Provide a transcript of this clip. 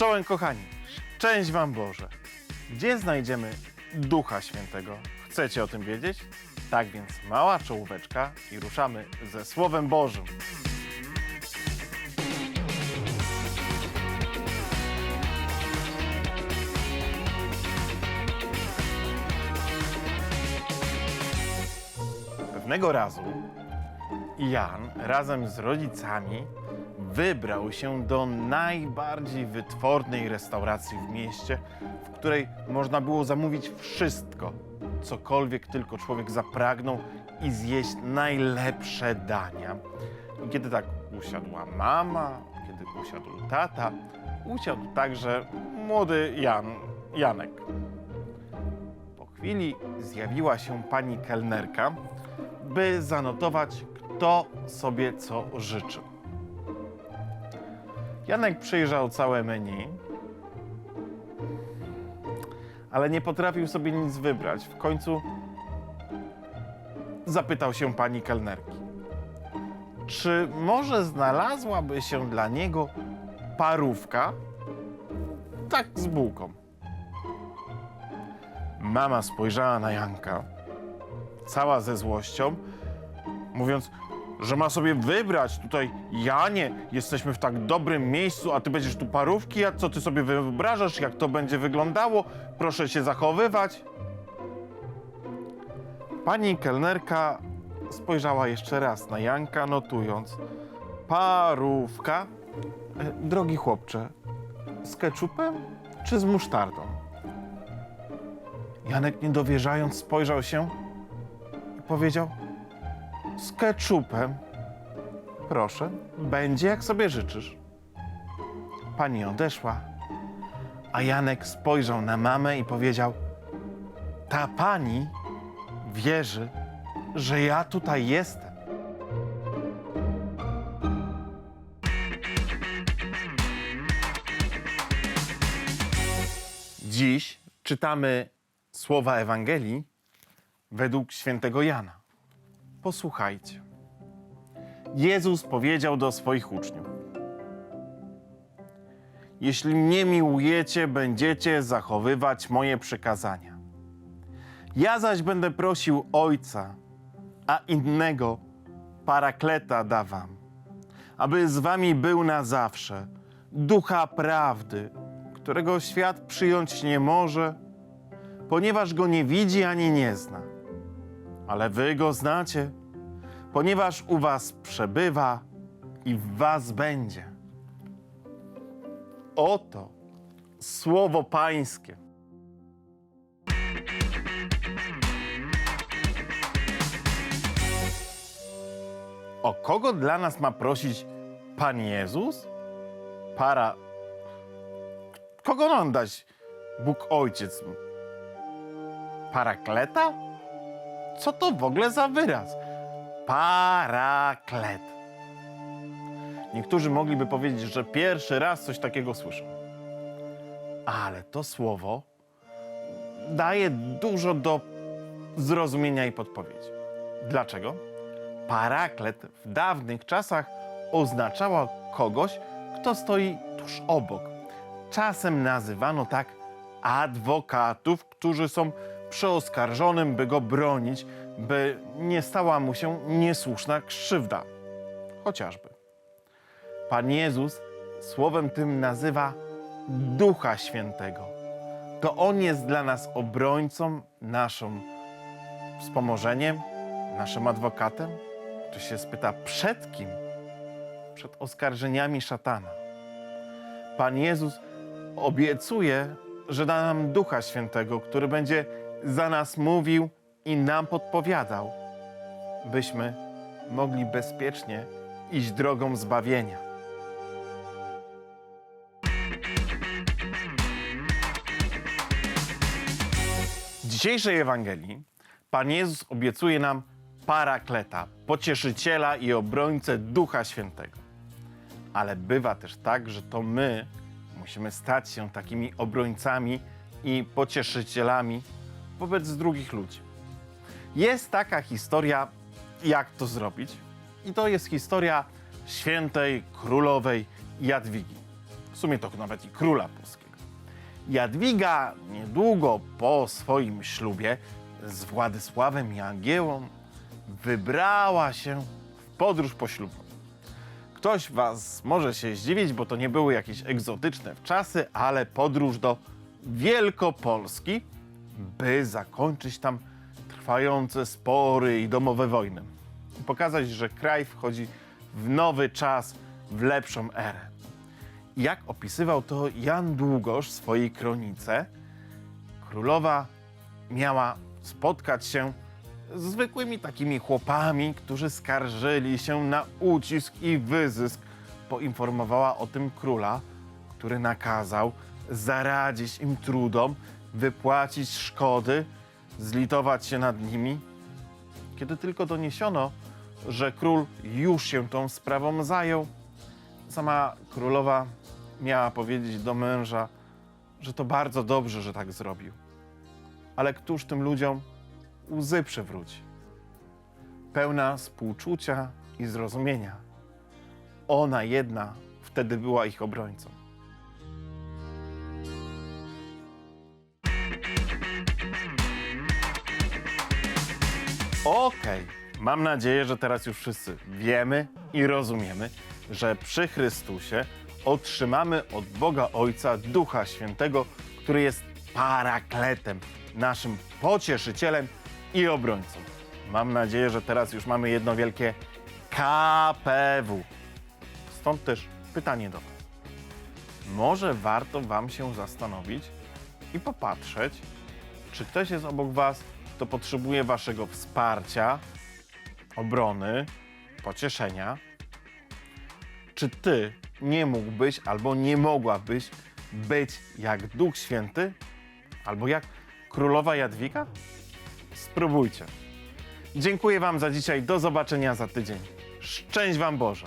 Czołem kochani, szczęść Wam Boże. Gdzie znajdziemy Ducha Świętego? Chcecie o tym wiedzieć? Tak więc mała czołóweczka i ruszamy ze Słowem Bożym. Pewnego razu Jan razem z rodzicami wybrał się do najbardziej wytwornej restauracji w mieście, w której można było zamówić wszystko, cokolwiek tylko człowiek zapragnął i zjeść najlepsze dania. I kiedy tak usiadła mama, kiedy usiadł tata, usiadł także młody Jan, Janek. Po chwili zjawiła się pani kelnerka, by zanotować, kto sobie co życzył. Janek przejrzał całe menu, ale nie potrafił sobie nic wybrać. W końcu zapytał się pani kelnerki. Czy może znalazłaby się dla niego parówka? Tak z bułką. Mama spojrzała na Janka, cała ze złością, mówiąc, że ma sobie wybrać tutaj, Janie, jesteśmy w tak dobrym miejscu, a ty będziesz tu parówki, a co ty sobie wyobrażasz, jak to będzie wyglądało, proszę się zachowywać. Pani kelnerka spojrzała jeszcze raz na Janka, notując, parówka, e, drogi chłopcze, z keczupem czy z musztardą? Janek niedowierzając spojrzał się i powiedział, z keczupem. Proszę, będzie jak sobie życzysz. Pani odeszła, a Janek spojrzał na mamę i powiedział: Ta pani wierzy, że ja tutaj jestem. Dziś czytamy słowa Ewangelii według świętego Jana. Posłuchajcie. Jezus powiedział do swoich uczniów: Jeśli mnie miłujecie, będziecie zachowywać moje przykazania. Ja zaś będę prosił Ojca, a innego parakleta da wam, aby z wami był na zawsze ducha prawdy, którego świat przyjąć nie może, ponieważ go nie widzi ani nie zna ale wy go znacie, ponieważ u was przebywa i w was będzie. Oto słowo Pańskie. O kogo dla nas ma prosić Pan Jezus? Para. Kogo nam dać Bóg Ojciec? Parakleta? Co to w ogóle za wyraz? Paraklet. Niektórzy mogliby powiedzieć, że pierwszy raz coś takiego słyszą. Ale to słowo daje dużo do zrozumienia i podpowiedzi. Dlaczego? Paraklet w dawnych czasach oznaczała kogoś, kto stoi tuż obok. Czasem nazywano tak adwokatów, którzy są przy oskarżonym, by go bronić, by nie stała mu się niesłuszna krzywda. Chociażby. Pan Jezus słowem tym nazywa Ducha Świętego. To On jest dla nas obrońcą, naszym wspomożeniem, naszym adwokatem. Czy się spyta, przed kim? Przed oskarżeniami szatana. Pan Jezus obiecuje, że da nam Ducha Świętego, który będzie za nas mówił i nam podpowiadał, byśmy mogli bezpiecznie iść drogą zbawienia. W dzisiejszej Ewangelii Pan Jezus obiecuje nam parakleta, pocieszyciela i obrońcę Ducha Świętego. Ale bywa też tak, że to my musimy stać się takimi obrońcami i pocieszycielami wobec drugich ludzi. Jest taka historia, jak to zrobić, i to jest historia świętej królowej Jadwigi. sumie to nawet i króla polskiego. Jadwiga niedługo po swoim ślubie z Władysławem Jagiełą wybrała się w podróż poślubną. Ktoś was może się zdziwić, bo to nie były jakieś egzotyczne czasy, ale podróż do Wielkopolski, by zakończyć tam trwające spory i domowe wojny. I pokazać, że kraj wchodzi w nowy czas, w lepszą erę. Jak opisywał to Jan Długosz w swojej kronice, królowa miała spotkać się z zwykłymi takimi chłopami, którzy skarżyli się na ucisk i wyzysk. Poinformowała o tym króla, który nakazał zaradzić im trudom, wypłacić szkody, zlitować się nad nimi. Kiedy tylko doniesiono, że król już się tą sprawą zajął, sama królowa miała powiedzieć do męża, że to bardzo dobrze, że tak zrobił. Ale któż tym ludziom łzy przywróci? Pełna współczucia i zrozumienia. Ona jedna wtedy była ich obrońcą. Okej, mam nadzieję, że teraz już wszyscy wiemy i rozumiemy, że przy Chrystusie otrzymamy od Boga Ojca Ducha Świętego, który jest parakletem, naszym pocieszycielem i obrońcą. Mam nadzieję, że teraz już mamy jedno wielkie KPW. Stąd też pytanie do Was. Może warto Wam się zastanowić i popatrzeć, czy ktoś jest obok Was, kto potrzebuje Waszego wsparcia, obrony, pocieszenia? Czy Ty nie mógłbyś albo nie mogłabyś być jak Duch Święty? Albo jak Królowa Jadwiga? Spróbujcie. Dziękuję Wam za dzisiaj. Do zobaczenia za tydzień. Szczęść Wam Boże.